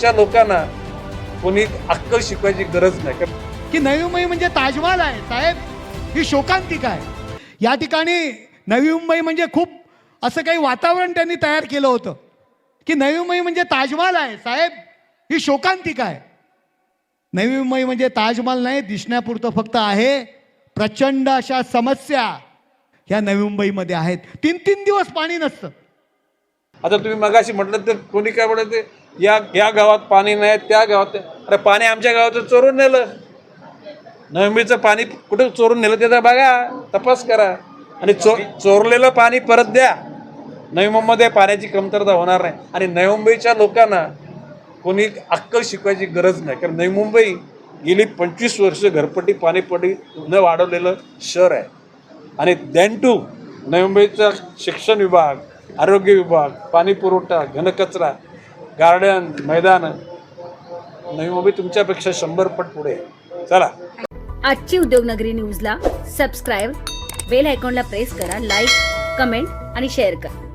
मुंबईच्या लोकांना कोणी अक्कल शिकवायची गरज नाही. की नवी मुंबई म्हणजे ताजमहाल आहे साहेब. ही शोकांतिका आहे. या ठिकाणी नवी मुंबई म्हणजे खूप असं काही वातावरण त्यांनी तयार केलं होतं. की नवी मुंबई म्हणजे ताजमहाल आहे साहेब. ही शोकांतिका आहे. नवी मुंबई म्हणजे ताजमहाल नाही दिसण्यापुरतं फक्त आहे प्रचंड अशा समस्या ह्या नवी मुंबईमध्ये आहेत. तीन तीन दिवस पाणी नसतं. आता तुम्ही मगाशी म्हटलं तर कोणी काय म्हणत ते या या गावात पाणी नाही त्या गावात अरे पाणी आमच्या गावाचं चोरून नेलं. नवमीचं पाणी कुठं चोरून नेलं त्याचा बघा. तपास करा. आणि चो चोरलेलं पाणी परत द्या. नवी मुंबईमध्ये पाण्याची कमतरता होणार नाही. आणि नवी मुंबईच्या लोकांना कोणी अक्कल शिकवायची गरज नाही. कारण नवी मुंबई गेली पंचवीस वर्ष घरपट्टी पाणीपट्टी न वाढवलेलं शहर आहे. आणि दॅन टू नवी मुंबईचा शिक्षण विभाग आरोग्य विभाग पाणी पुरवठा घनकचरा गार्डन मैदान नवी मुंबई तुमच्यापेक्षा शंभर पट पुढे. आहे चला. आजची उद्योगनगरी न्यूजला सबस्क्राईब बेल आयकॉनला प्रेस करा लाईक कमेंट आणि शेअर करा.